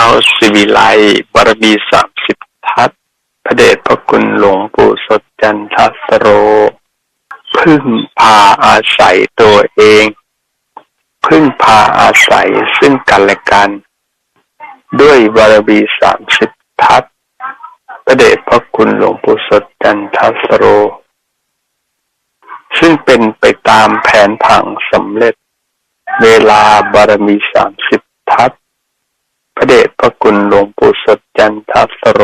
าวสิวิไลบารมีสามสิบทัศพระเดชพระคุณหลวงปู่สดจันทสโร พึ่งพาอาศัยตัวเอง พึ่งพาอาศัยซึ่งกันและกัน ด้วยบารมีสามสิบทัศพระเดชพระคุณหลวงปู่สดจันทสโร ซึ่งเป็นไปตามแผนผังสำเร็จ เวลาบารมีสามสิบทัศ พระเดชพระคุณหลวงปู่สดจันทสโร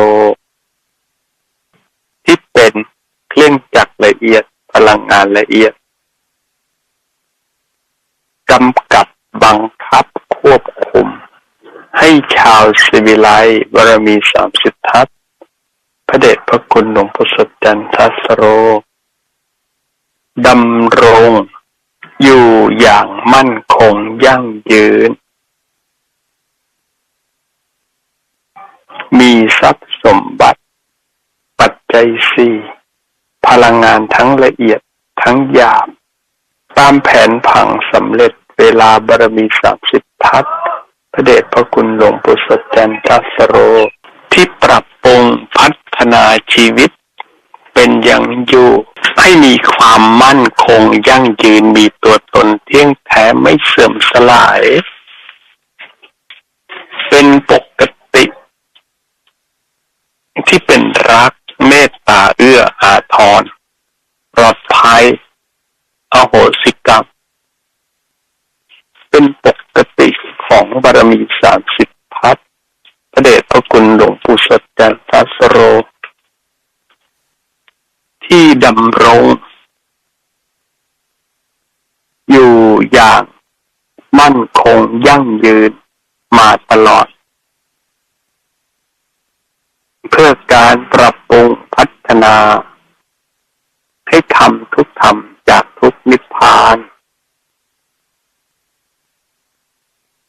ที่เป็นเครื่องจักรละเอียดพลังงานละเอียดกำกับบังคับควบคุม ให้ชาวสิวิไลบารมีสามสิบทัศพระเดชพระคุณหลวงปู่สดจันทสโรดำรงอยู่อย่างมั่นคงยั่งยืน มีทรัพย์สมบัติ ปัจจัยสี่พลังงานทั้งละเอียดทั้งหยาบ ตามแผนผังสำเร็จเวลาบารมีสามสิบทัศพระเดชพระคุณหลวงปู่สดจันทสโร ที่ปรับปรุงพัฒนาชีวิต เป็นอย่างอยู่ ให้มีความมั่นคงยั่งยืนมีตัวตนเที่ยงแท้ไม่เสื่อมสลาย เป็นปก ที่เป็นรักเมตตาเอื้ออาทรปลอดภัยอโหสิกรรม เป็นปกติของบารมีสามสิบพัฒพระเดชพระคุณหลวงปู่สดจันทสโร ที่ดำรง อยู่อย่างมั่นคงยั่งยืนมาตลอด เพื่อการปรับปรุงพัฒนา ให้ทำทุกธรรมจากทุกนิพพาน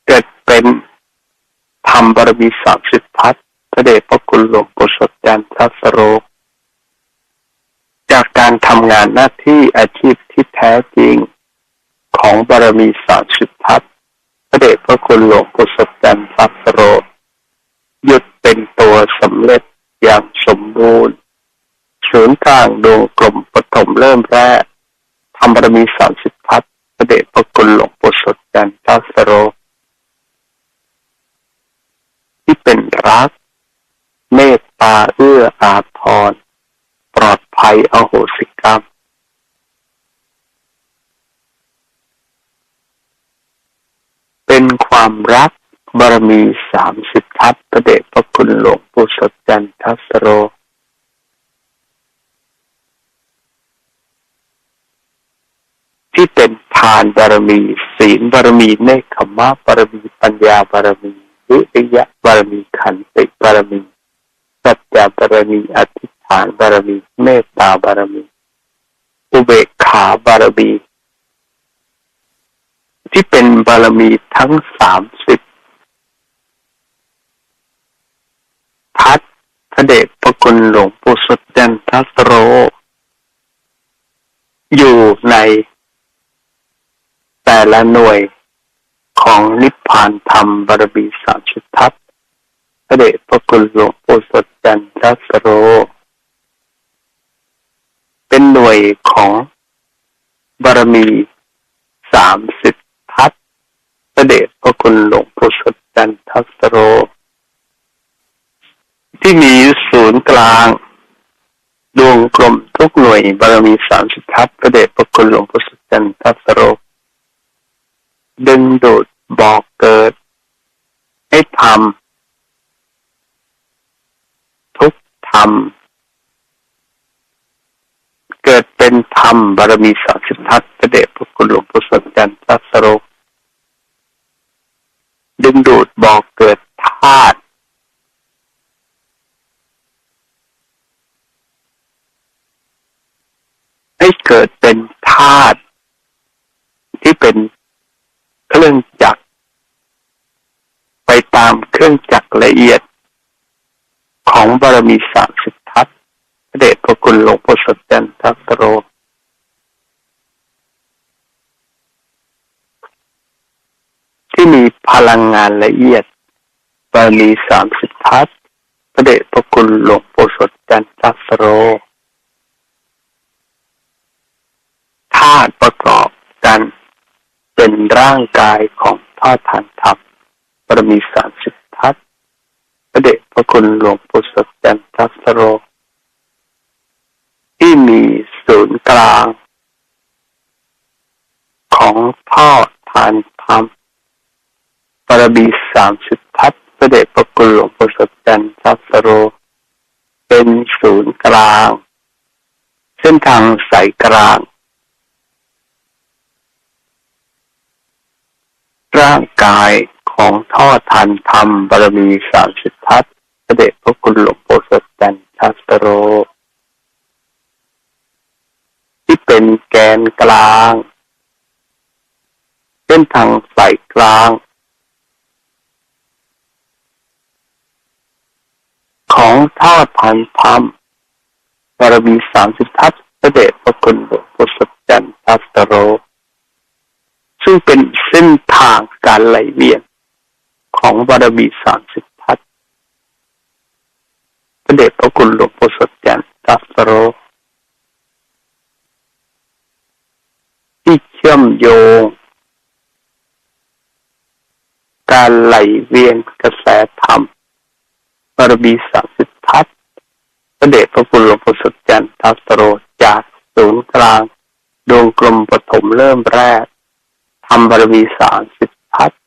เกิดเป็นธรรมบารมีสามสิบพัฒพระเดชพระคุณหลวงปู่สดจันทสโรจากการทำงานหน้าที่อาชีพที่แท้จริงของบารมีสามสิบพัฒพระเดชพระคุณหลวงปู่สดจันทสโรหยุดเป็นตัวสำเร็จ อย่างสมบูรณ์ศูนย์กลางดวงกลมปฐมเริ่มแรกทำบารมีสามสิบพัฒพระเดชพระคุณหลวงปู่สดจันทสโร ที่เป็นรัก เมตตาเอื้ออาทร ปลอดภัยอโหสิกรรมเป็นความรักบารมีสามสิบ ทัศพระเดชพระคุณหลวงปู่สดจันทัสโร ที่เป็นทานบารมี ศีลบารมีเนคขมะบารมี ปัญญาบารมีวิริยะบารมีขันติบารมีสัจจะบารมีอธิษฐานบารมีเมตตาบารมี อุเบกขาบารมีที่เป็นบารมีทั้งสามสิบทัศพ ระเดชพระคุณหลวงปู่สุดจันทัสโร อยู่ในแต่ละหน่วยของนิพพานธรรมบารมีสามสิบทัศพระเดชพระคุณหลวงปู่สุดจันทัสโร เป็นหน่วยของบารมีสามสิบทัศพระเดชพระคุณหลวงปู่สุดจันทัสโร ที่มีศูนย์กลาง ดวงกลมทุกหน่วยบารมีสามสิบทัศพระเดชพระคุณหลวงปู่สดจันทสโรดึงดูดบอกเกิด ให้ทำทุกธรรมเกิดเป็นธรรมบารมีสามสิบทัศพระเดชพระคุณหลวงปู่สดจันทสโรดึงดูดบอกเกิดธาตุให้เกิดเป็นธาตุที่เป็นเครื่องจักร ไปตามเครื่องจักรละเอียด ของบาร มีสามสิบทัศพระเดชพระคุณหลวงปู่สดจันทสโรที่มีพลังงานละเอียดบารมีสามสิบทัศพระเดชพระคุณหลวงปู่สดจันทัสโรธาตุประกอบกันเป็นร่างกายของพ่อทานธรรมบารมีสามสิบทัศพระเดช ระคุณหลวงปู่สดจันทัสโร ที่มีศูนย์กลาง ของพ่อทานธรรมบารมีสามสิบทัศน์พระเดชพระคุณหลวงปู่สดจันทัสโร เป็นศูนย์กลาง เส้นทางสายกลาง ร่างกายของท่อทันธรรมบารมีสามสิบทัศน์ เดชพระคุณหลวงปู่สดจันทัสโร ที่เป็นแกนกลาง เส้นทางสายกลาง ของทอดพันธรรมบารมีสามสิบทัศพระเดชพระคุณหลวงปู่สดจันทัสโร ซึ่งเป็นเส้นทางการไหลเวียนของบารมีสามสิบ เดชพระคุณหลวงปู่สดจันทัสโร ที่เชื่อมโยง การไหลเวียนกระแสธรรมบารมีสามสิบทัศน์พระเดชพระคุณหลวงปู่สดจันทัสโรจากศูนย์กลาง ดวงกลมปฐมเริ่มแรกทำบารมีสามสิบทัศน์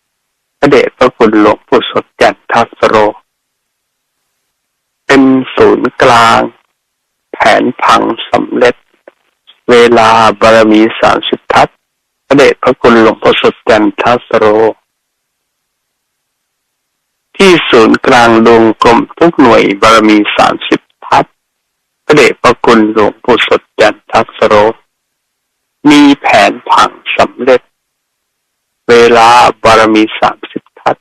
พระเดชพระคุณหลวงปู่สดจันทัสโร เป็นศูนย์กลาง แผนผังสำเร็จ เวลาบารมีสามสิบทัศพระเดชพระคุณหลวงปู่สดจันทสโร ที่ศูนย์กลางดวงกลมทุกหน่วยบารมีสามสิบทัศพระเดชพระคุณหลวงปู่สดจันทสโร มีแผนผังสำเร็จ เวลาบารมีสามสิบทัศ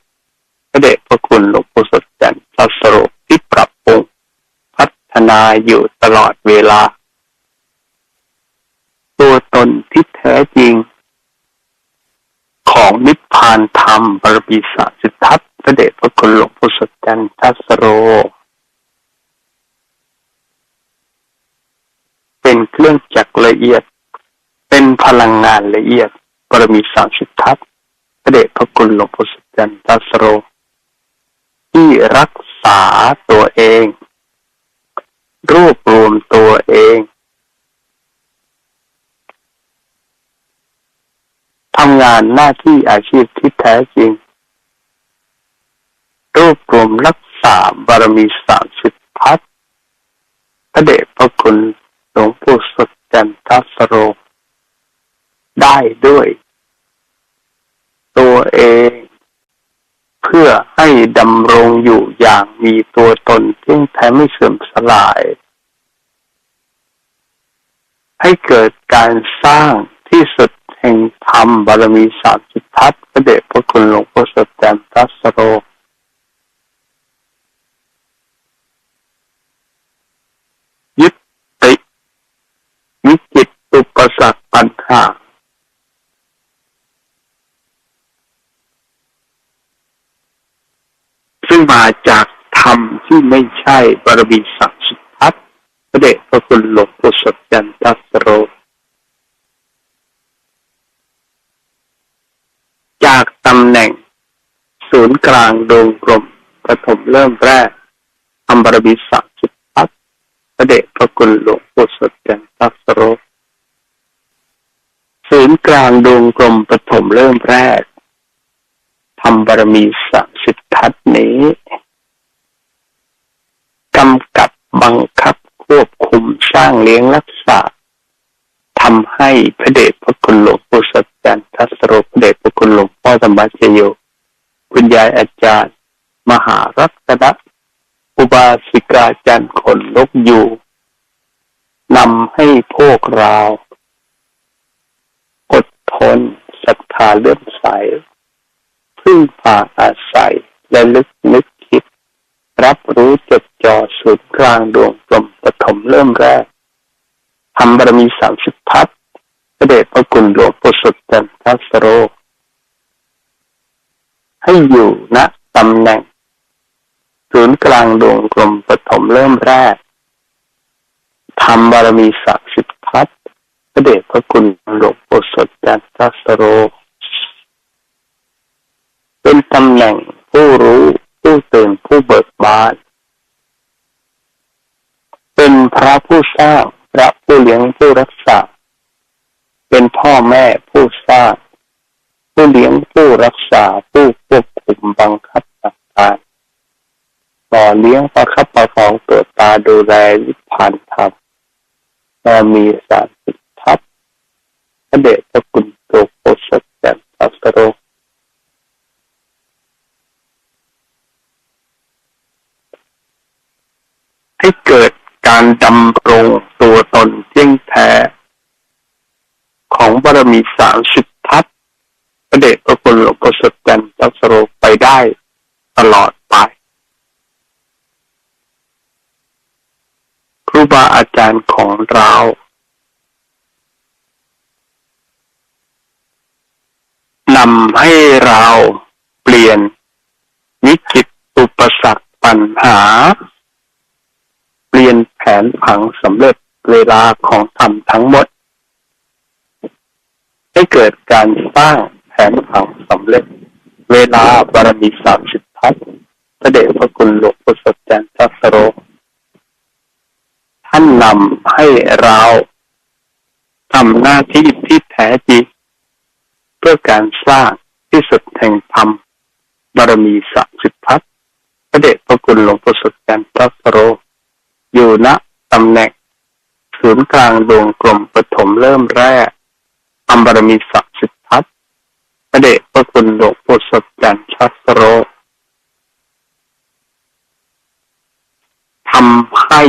พระเดชพระคุณหลวงปู่สดจันทสโรที่ปรับปรุงพัฒ นาอยู่ตลอดเวลา ตัวตนที่แท้จริง ของนิพพานธรรมบารมีสาสิบทัศน์พระเดชพระคุณหลวงปู่สดจันทัสโร เป็นเครื่องจักรละเอียด เป็นพลังงานละเอียดบารมีสามสิบทัศน์พระเดชพระคุณหลวงปู่สดจันทัสโร ที่รักษาตัวเอง รวบรวมตัวเองทำงานหน้าที่อาชีพที่แท้จริง รวบรวมรักษาบารมีสามสิบทัศน์พระเดชพระคุณหลวงปู่สดจันทสโร ได้ด้วย ตัวเอง เพื่อให้ดำรงอยู่อย่างมีตัวตนที่แท้ไม่เสื่อมสลาย ให้เกิดการสร้างที่สุดแห่งธรรมบารมีสามสิบทัศพระเดชพระคุณหลวงพ่อสดจันทสโรยุติวิจิตอุปสรรคปัญหา ซึ่งมาจากธรรมที่ ไม่ใช่บารมีสามสิทัศน์พระเดชพระคุณหลวงพ่สดจันทสโร จากตำแหน่ง ศูนย์กลางดวงกลมปฐมเริ่มแรกทำบารมีสามสิทัศน์พระเดชพระคุณหลวงปู่สดจันทสโรศูนย์กลางดวงกลมปฐมเริ่มแรกทำบารมีสามสิทัศน์นี้ กำกับบังคับควบคุมสร้างเลี้ยงรักษาทำให้พระเดชพระคุณหลวงปู่สดจันทสโรพระเดชพระคุณหลวงพ่อธรรมชโยคุณยายอาจารย์ มหารัตนะอุบาสิกาจันทร์ขนนกอยู่นำให้พวกเราอดทนศรัทธาเลื่อมใสพึ่งพาอาศัยและลึกนึกคิด รับรู้จด จ่อสุดกลางดวงกลมปฐมเริ่มแรกทำบารมีสามสิบทัศพระเดชพระคุณหลวงปู่สุดจันทสโร ให้อยู่ณตำแหน่งศูนย์กลางดวงกลมปฐมเริ่มแรกทำบารมีศักสิทธัพพระเดชพระคุณหลวงปู่สดยันทัสโร เป็นตำแหน่งผู้รู้ผู้ตื่นผู้เบิกบาน เป็นพระผู้สร้างพระผู้เลี้ยงผู้รักษา เป็นพ่อแม่ผู้สร้างผู้เลี้ยงผู้รักษาผู้ควบคุมบังคับสั่งการต่อเลี้ยงประคับประคองตัวตาดูแลวิพานธรรมเรามีสารสิทธัพพระเดชพระคุณโตโพสดแจ่มทัสโรให้เกิด การดำรงตัวตนเที่ยงแท้ ของบารมีสามสิบทัศพระเดชพระคุณหลวงพ่อสดจันทร์ัสโรไปได้ตลอดไป ครูบาอาจารย์ของเรานำให้เราเปลี่ยนวิกฤตอุปสรรคปัญหา เปลี่ยนแผนผังสำเร็จเวลาของธรรมทั้งหมด ให้เกิดการสร้างแผนผังสำเร็จ เวลาบารมีสามสิบทัศพระเดชพระคุณหลวงปู่สดจันทสโร ท่านนำให้เราทำหน้าที่ที่แท้จริงเพื่อการสร้างที่สุดแห่งธรรมบารมีสามสิบทัศพระเดชพระคุณหลวงปู่สดจันทสโร อยู่ณตำแหน่งศูนย์กลางดวงกลมปฐมเริ่มแรกทำบารมีศักดิ์สิทธิ์ทัศพระเดชพระคุณหลวงปู่สดจันทชัสโรทำให้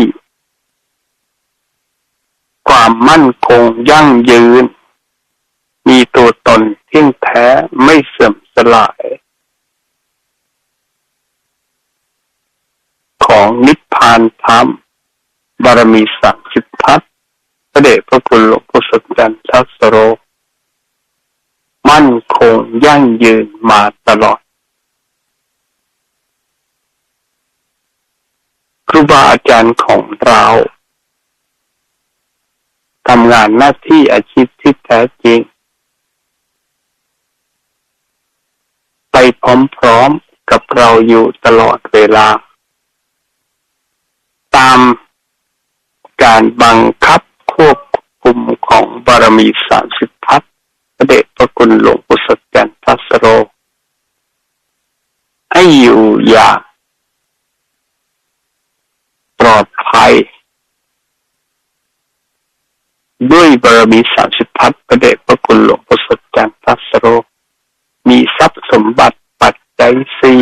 ความมั่นคงยั่งยืน มีตัวตนเที่ยงแท้ไม่เสื่อมสลาย ของนิพพานธรรม บารมีศักดิ์สิทธิ์ทัศพระเดชพระคุณหลวงพ่สดจันทรัสโร มั่นคงยั่งยืนมาตลอด ครูบาอาจารย์ของเราทำงานหน้าที่อาชีพที่แท้จริง ไปพร้อมๆกับเราอยู่ตลอดเวลา ตาม การบังคับควบคุมของบารมีสามสิบทัศพระเดชพระคุณหลวงปู่สดจันทัสโร ให้อยู่อย่างปลอดภัย ด้วยบารมีสามสิบทัศพระเดชพระคุณหลวงปู่สดจันทัสโร มีทรัพย์สมบัติปัจจัยสี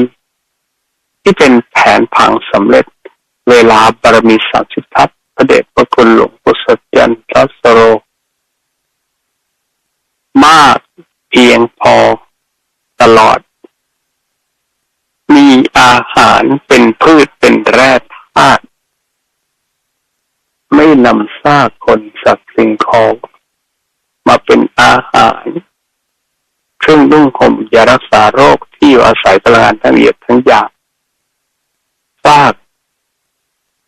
ที่เป็นแผนผังสำเร็จเวลาบารมีสามสิบทัศ พระเดชพระคุณหลวงปู่สดยันทรัสโร มากเพียงพอตลอด มีอาหารเป็นพืชเป็นแร่ธาตุไม่นำซากคนสัตว์สิ่งของมาเป็นอาหารเครื่องนุ่งห่มยารักษาโรคที่อยู่อาศัยพลังงานทั้งเอียดทั้งหยาบซาก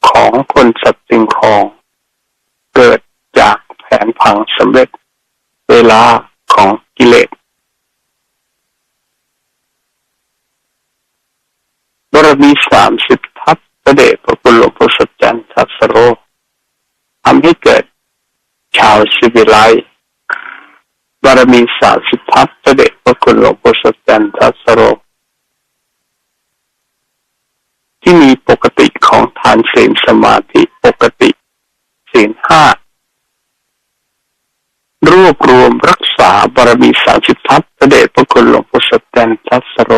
ของคนสัตวสิ่งของ เกิดจากแผนผังสำเร็จ เวลาของกิเลสบารมีสามสิบทัพพระเดชพระคุณหลวงพ่สดจันทรัสโรทำให้เกิดชาวสิวิไลบารมีสามสิบทัพพระเดชพระคุณหลวงพ่สดจันทรัสโรที่มีปกติของทานศีลสมาธิปกติศีลห้า วบรวมรักษาบารมีสามสิบทัศพระเดชพระคุณหลวงพ่อสแดนทัสโร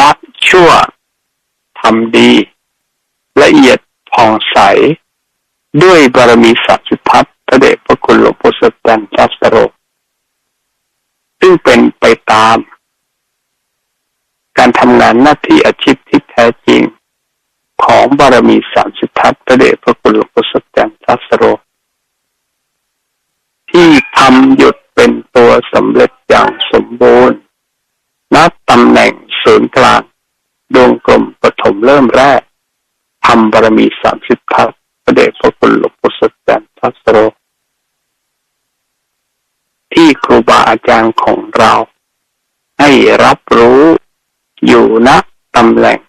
ละชั่วทำดี ละเอียดผ่องใส ด้วยบารมีสามสิบทัศพระเดชพระคุณหลวงพ่อสแดนทัสโรซึ่งเป็นไปตาม การทำงานหน้าที่อาชีพที่แท้จริง ของบารมีสามสิบทัศพระเดชพระคุณหลวงพ่อสแดนทัสโร ทำหยุดเป็นตัวสำเร็จอย่างสมบูรณ์ณตำแหน่งศูนย์กลางดวงกลมปฐมเริ่มแรกทำบารมีสามสิบทัศพระเดชพระคุณหลวงปู่สดจันทร์ทัสโร ที่ครูบาอาจารย์ของเรา ให้รับรู้อยู่ณตำแหน่ง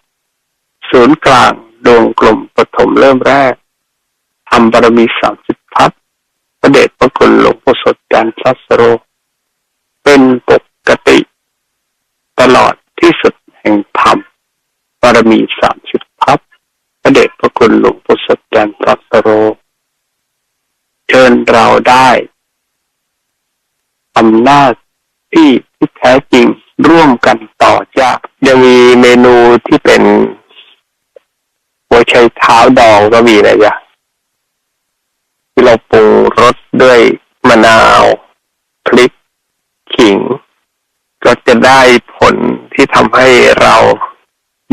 ศูนย์กลางดวงกลมปฐมเริ่มแรกทำบารมีสามสิบ ระเดชพระคุณหลวงปู่สดจันทร์ทัสโร เป็นปกติ ตลอดที่สุดแห่งธรรมบารมีสามสิบทัศน์พระเดชพระคุณหลวงปู่สดจันทร์ทัสโร เชิญเราได้อำนาจที่ที่แท้จริงร่วมกันต่อจากยังมีเมนูที่เป็นหัวไชเท้าดองก็มีนะจ๊ะ ที่เราปรุงรสด้วยมะนาวพริกขิง ก็จะได้ผลที่ทำให้เรา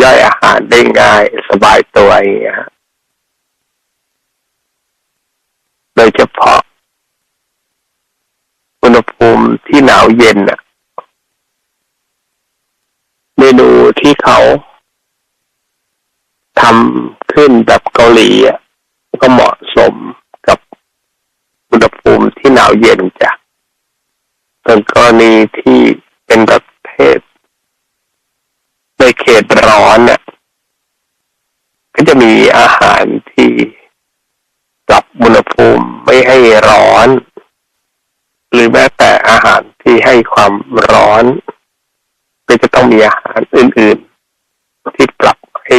ย่อยอาหารได้ง่ายสบายตัวอย่างเงี้ยฮะโดยเฉพาะ อุณหภูมิที่หนาวเย็นน่ะเมนูที่เขาทำขึ้นแบบเกาหลีอะก็เหมาะสม หนาวเย็นจ้ะส่วนกรณีที่เป็นประเทศในเขตร้อนเนี่ยก็จะมีอาหารที่ปรับอุณหภูมิไม่ให้ร้อน หรือแม้แต่อาหารที่ให้ความร้อน ก็จะต้องมีอาหารอื่น ๆ ที่ปรับให้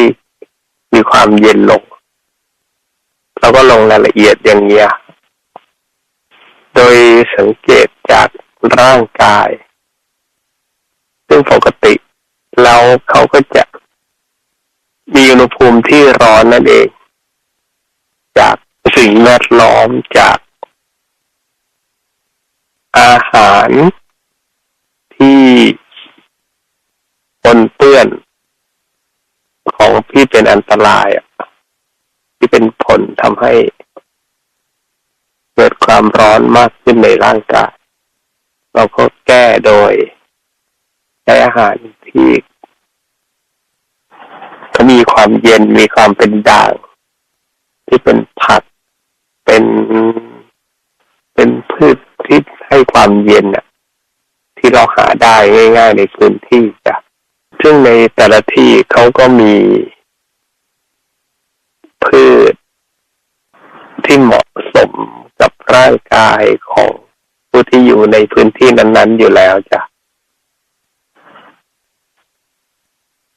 มีความเย็นลง แล้วก็ลงรายละเอียดอย่างเงี้ย โดยสังเกตจากร่างกาย ซึ่งปกติแล้วเขาก็จะมีอุณหภูมิที่ร้อนนั่นเอง จากสิ่งแวดล้อมจากอาหารที่ปนเปื้อนของที่เป็นอันตรายที่เป็นผลทำให้ เกิดความร้อนมากขึ้นในร่างกายเราก็แก้โดยใช้อาหารที่เขามีความเย็นมีความเป็นด่าง ที่เป็นผักเป็น เป็นพืชที่ให้ความเย็นอะที่เราหาได้ง่าย ๆ ในพื้นที่จ้ะซึ่งในแต่ละที่เขาก็มีพืช ที่เหมาะสมกับร่างกายของผู้ที่อยู่ในพื้นที่นั้น ๆ อยู่แล้วจ้ะ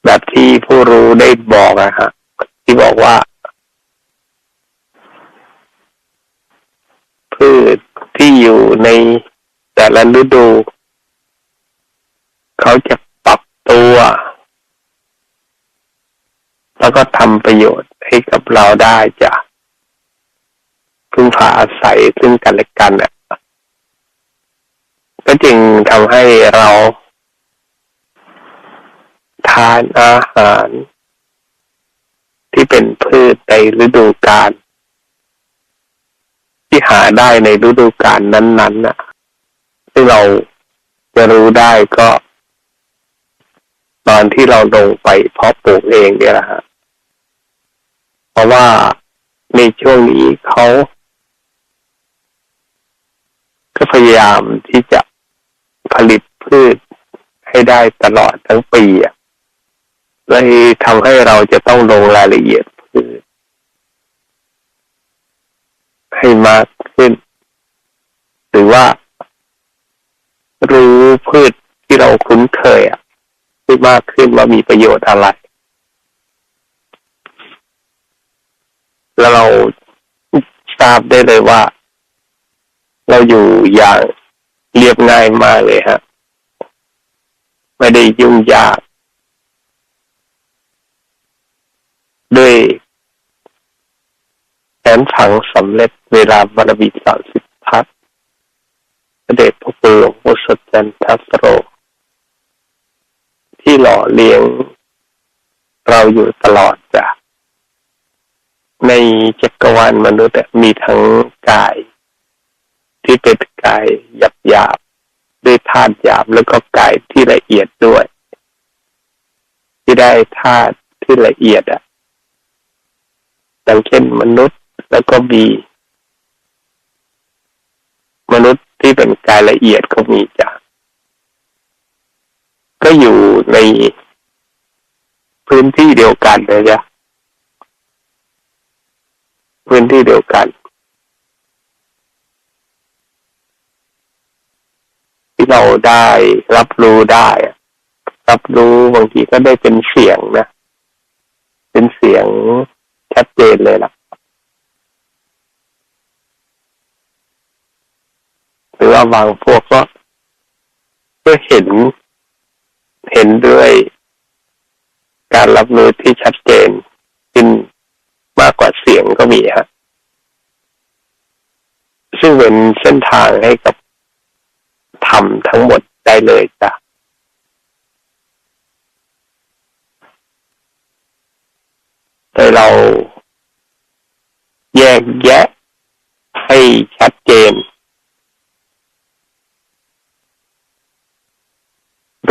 แบบที่ผู้รู้ได้บอกอะฮะที่บอกว่า พืชที่อยู่ในแต่ละฤดู เขาจะปรับตัว แล้วก็ทำประโยชน์ให้กับเราได้จ้ะ พึ่งพาอาศัยซึ่งกันและกันอะก็จึงทำให้เรา ทานอาหาร ที่เป็นพืชในฤดูกาลที่หาได้ในฤดูกาลนั้นๆน่ะซึ่เราจะรู้ได้ก็ ตอนที่เราลงไปเพาะปลูกเองเนี่ยแหละฮะเพราะว่าในช่วงนี้เขา ก็พยายามที่จะผลิตพืชให้ได้ตลอดทั้งปีอะเลยทำให้เราจะต้องลงรายละเอียดพืชให้มากขึ้น หรือว่า รู้พืชที่เราคุ้นเคยอะให้มากขึ้นว่ามีประโยชน์อะไร แล้วเราทราบได้เลยว่า เราอยู่อย่างเรียบง่ายมากเลยฮะ ไม่ได้ยุ่งยาก ด้วยแผนผังสำเร็จเวลาบารมีสามสิบทัศน์พระเดชพระคุณหลวงพ่อสดจันทัสโร ที่หล่อเลี้ยงเราอยู่ตลอดจ้ะในจักรวาลมนุษย์มีทั้งกาย ที่เป็นกายหยาบหยาบๆด้วยธาตุหยาบแล้วก็กายที่ละเอียดด้วย ที่ได้ธาตุที่ละเอียดอะดังเช่นมนุษย์แล้วก็มี มนุษย์ที่เป็นกายละเอียดก็มีจ้ะก็อยู่ในพื้นที่เดียวกันเลยจ้ะพื้นที่เดียวกัน ที่เราได้รับรู้ได้ รับรู้บางทีก็ได้เป็นเสียงนะ เป็นเสียงชัดเจนเลยล่ะหรือว่าบางพวกก็ก็เห็น เห็นด้วยการรับรู้ที่ชัดเจนขึ้นมากกว่าเสียงก็มีฮะซึ่งเป็นเส้นทางให้กับ ทั้งหมดได้เลยจ้ะแต่เราแยกแยะ ให้ชัดเจน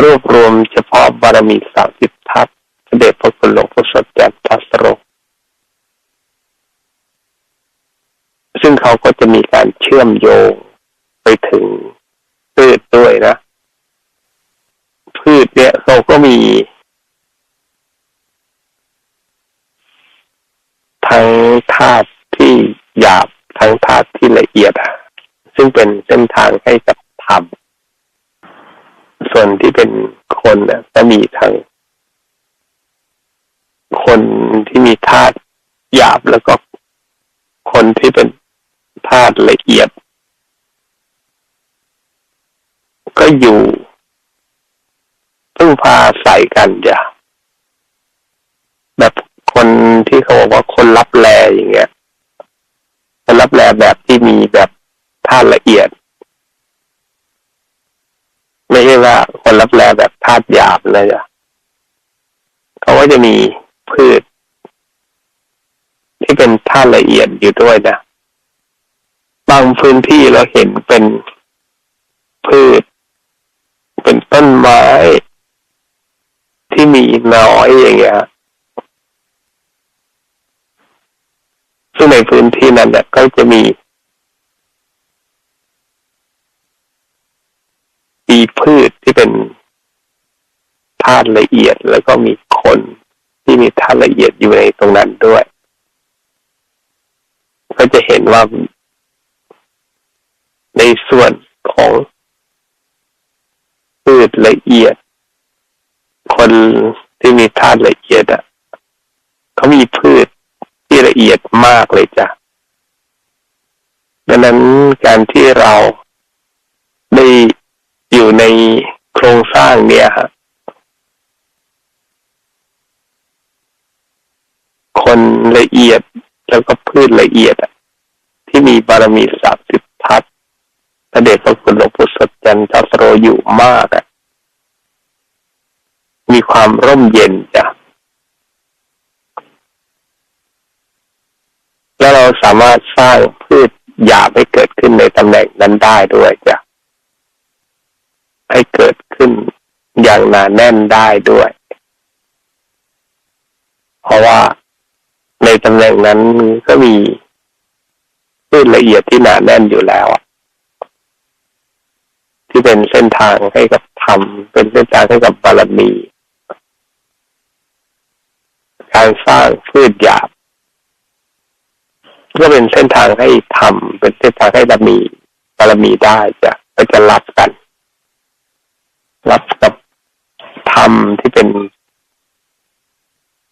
รวบรวมเฉพาะบารมีสามสิบทัศเสด็จพระคุณหลวงพ่อสดจันทัสโรซึ่งเขาก็จะมีการเชื่อมโยงไปถึง พืชด้วยนะ พืชเนี่ยเขาก็มีทั้งธาตุที่หยาบทั้งธาตุที่ละเอียดอะซึ่งเป็นเส้นทางให้กับธรรมส่วนที่เป็นคนเนี่ยก็มีทั้งคนที่มีธาตุหยาบแล้วก็คนที่เป็นธาตุละเอียด ก็อยู่พึ่งพาใส่กันจ้ะแบบคนที่เขาบอกว่าคนรับแลอย่างเงี้ยคนรับแลแบบที่มีแบบธาตุละเอียด ไม่ใช่ว่าคนรับแลแบบธาตุหยาบเลยจ้ะเขาก็จะมีพืช ที่เป็นธาตุละเอียดอยู่ด้วยนะบางพื้นที่เราเห็นเป็นพืช เป็นต้น ไม้ ที่มีน้อยอย่างเงี้ยซึ่งในพื้นที่นั้นเนี่ยก็จะมีมีพืชที่เป็นธาตุละเอียดแล้วก็มีคนที่มีธาตุละเอียดอยู่ในตรงนั้นด้วย ก็จะเห็นว่าในส่วนของ พืชละเอียด คนที่มีธาตุละเอียดอะเขามีพืชที่ละเอียดมากเลยจ้ะดังนั้นการที่เราได้อยู่ในโครงสร้างเนี่ยฮะคนละเอียดแล้วก็พืชละเอียดที่มีบารมีสามสิบทัศพระเดชพระคุณหลวงปู่สด จันทสโรอยู่มากอะมีความร่มเย็นจ้ะแล้วเราสามารถสร้างพืชหยาบให้เกิดขึ้นในตำแหน่งนั้นได้ด้วยจ้ะให้เกิดขึ้นอย่างหนาแน่นได้ด้วย เพราะว่าในตำแหน่งนั้นก็มีพืชละเอียดที่หนาแน่นอยู่แล้ว ที่เป็นเส้นทางให้กับธรรม เป็นเส้นทางให้กับบารมี การสร้างพืชหยาบก็เป็นเส้นทางให้ทำเป็นเส้นทางให้บารมีบารมีได้จะก็จะรับกันรับกับธรรมที่เป็น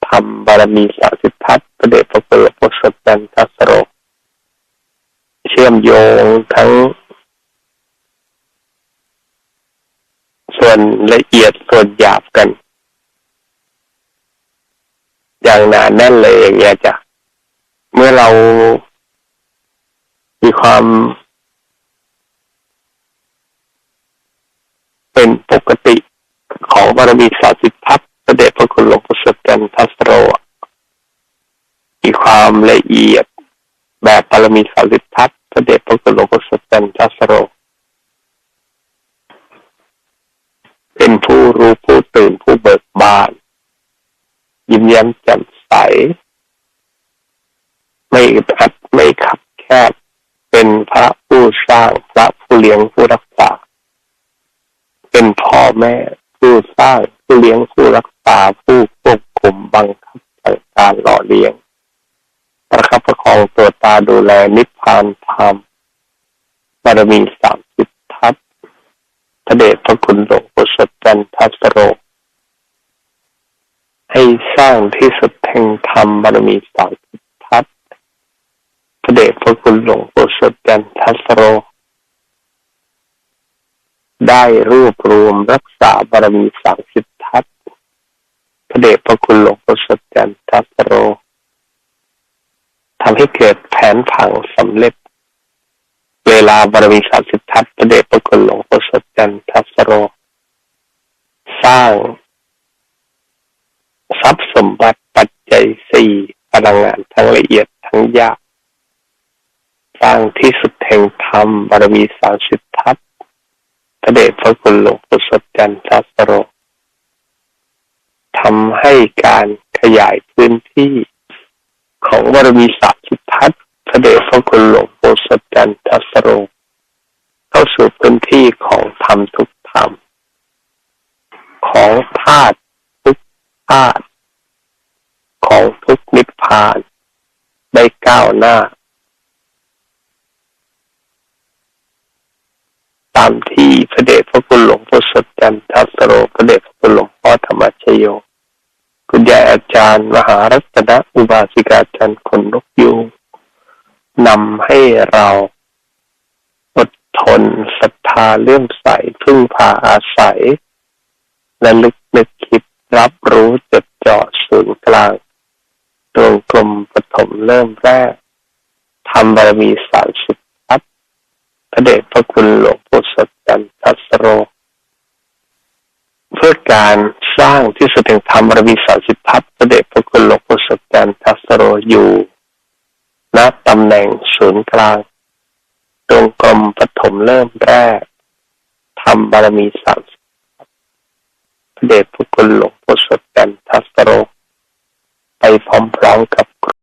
ธรรมบารมีสาสิทธัตประเดชพระเปิดพระสดันทัสโรเชื่อมโยงทั้ง ส่ วนละเอียดส่วนหยาบกัน อย่างหนาแน่นเลยอย่างเงี้ยจ้ะเมื่อเรามีความ เป็นปกติของบารมีสาสิทธัตพระเดชพระคุณหลวงปู่สดกันทัสโรมีความละเอียดแบบบารมีสาสิทธัตพระเดชพระคุณหลวงปู่สดกันทัสโร เป็นผู้รู้ผู้ตื่นผู้เบิกบาน ยิ้มแย้มแจ่มใส ไม่อึดอัดไม่ขับแคบ เป็นพระผู้สร้างพระผู้เลี้ยงผู้รักษา เป็นพ่อแม่ผู้สร้างผู้เลี้ยงผู้รักษาผู้ควบคุมบังคับสั่งการหล่อเลี้ยงประคับประคองตัวตาดูแลนิพพานธรรมบารมีสามสิบทัศพระเดชพระคุณหลวง สดจันทัสโร ให้สร้างที่สุดแห่งธรรมบารมีสามสิบทัศพระเดชพระคุณหลวงปู่สดจันทัสโร ได้รวบรวมรักษาบารมีสามสิบทัศพระเดชพระคุณหลวงปู่สดจันทัสโรทำให้เกิดแผนผังสำเร็จเวลาบารมีสามสิบทัศพระเดชพระคุณหลวงปู่สดจันทัสโร สร้างทรัพย์สมบัติปัจจัยสี่พลังงานทั้งละเอียดทั้งยากสร้างที่สุดแห่งธรรมบารมีสามสิบทัศพระเดชพระคุณหลวงปู่สดจันทัสโรทำให้การขยายพื้นที่ของบารมีสามสิบทัศพระเดชพระคุณหลวงปู่สดจันทัสโรเข้าสู่พื้นที่ของธรรมทุกธรรม ของธาตุทุกธาตุของทุกนิพพานได้ก้าวหน้า ตามที่พระเดชพระคุณหลวงพ่อสดจันทัสโรพระเดชพระคุณหลวงพ่อธรรมชโย คุณยายอาจารย์ มหารัตนอุบาสิกาจารย์คนนกยูงนำให้เราอดทนศรัทธาเลื่อมใสพึ่งพาอาศัย และลึกนึกคิดรับรู้จดจ่อศูนย์กลางดวงกลมปฐมเริ่มแรกทำบารมีสามสิบทัศพระเดชพระคุณหลวงปู่สดจันทัสโร เพื่อการสร้างที่สุดแห่งธรรมบารมีสามสิบทัศพระเดชพระคุณหลวงปู่สดจันทัสโรอยู่ณตำแหน่งศูนย์กลางดวงกลมปฐมเริ่มแรกทำบารมีสามส เดชพุทธคุณหลวงพ่อสดจันทัสโร ไปพร้อมๆกับ